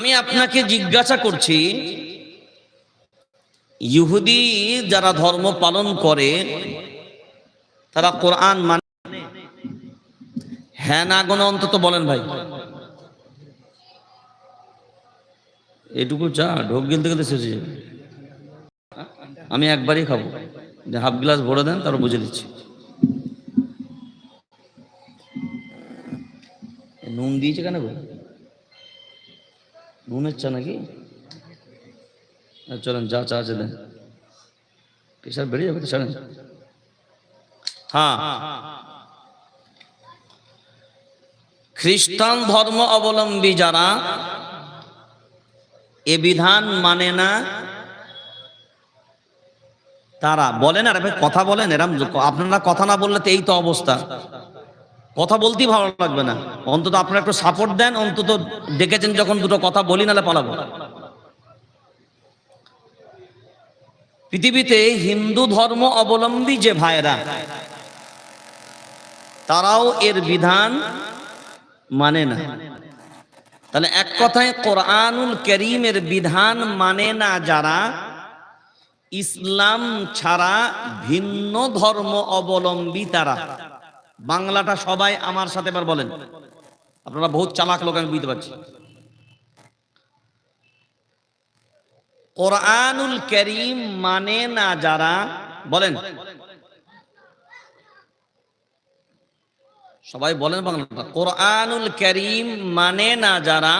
আমি আপনাকে জিজ্ঞাসা করছি, ইহুদি যারা ধর্ম পালন করে, তারা কোরআন মানে? হ্যাঁ না গোনা অন্তত বলেন ভাই। এটুকু চা, ঢোক গিলতে গেলে শেষ যাবে। আমি একবারই খাব। যে হাফ গ্লাস ভরে দেন, তারপর বুঝে দিচ্ছি নুন দিয়েছে কেন গো? নুনের চা নাকি? চলেন, যা, চা দেন। প্রেশার বেড়ে যাবে তো হ্যাঁ। খ্রিস্টান ধর্ম অবলম্বী যারা, এ বিধান মানে না তারা। বলেন আর কথা বলেন, এরম আপনারা কথা না বললে তো এই তো অবস্থা। কথা বলতেই ভালো লাগবে না। অন্তত আপনারা একটু সাপোর্ট দেন, অন্তত ডেকেছেন যখন দুটো কথা বলি নালে পালাবো। পৃথিবীতে হিন্দু ধর্ম অবলম্বী যে ভাইরা তারাও এর বিধান মানে না। তাহলে এক কথায় কোরআনুল করিমের বিধান মানে না যারা, ইসলাম ছাড়া ভিন্ন ধর্ম অবলম্বী তারা। বাংলাটা সবাই আমার সাথে এবার বলেন। আপনারা বহুত চালাক লোক, আমি বুঝতে পারছি। কোরআনুল করিম মানে না যারা, বলেন। সবাই বলেন বাংলাটা। কোরআনুল করিম মানে না যারা,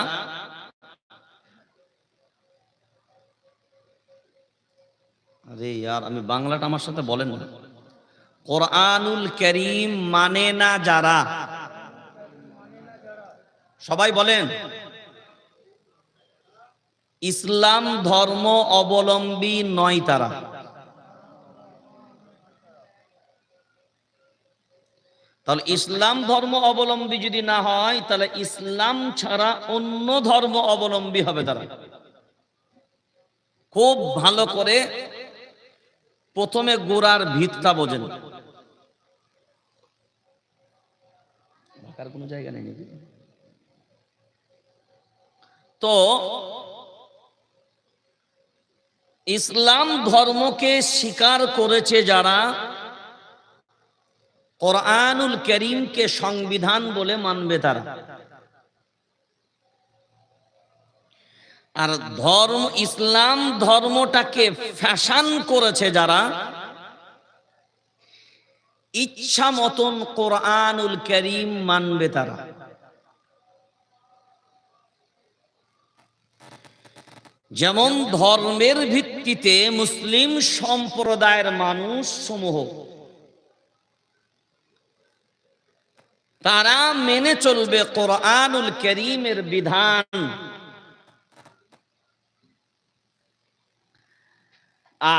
আরে ইয়ার, আমি বাংলাটা আমার সাথে বলেন কোরআনুল করিম মানে না যারা? সবাই বলেন। ইসলাম ধর্ম অবলম্বী নয় তারা। তাহলে ইসলাম ধর্ম অবলম্বী যদি না হয়, তাহলে ইসলাম ছাড়া অন্য ধর্ম অবলম্বী হবে তারা। খুব ভালো করে প্রথমে গোড়ার ভিতটা বোঝেন। ঢাকার কোনো জায়গা নেই নাকি? তো ইসলাম ধর্মকে স্বীকার করেছে যারা কোরআনুল করিমকে সংবিধান বলে মানবে তারা আর ধর্ম, ইসলাম ধর্মটাকে ফ্যাশন করেছে যারা ইচ্ছা মতন কোরআনুল করিম মানবে তারা। যেমন ধর্মের ভিত্তিতে মুসলিম সম্প্রদায়ের মানুষ সমূহ, তারা মেনে চলবে কোরআনুল করিমের বিধান।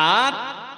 আর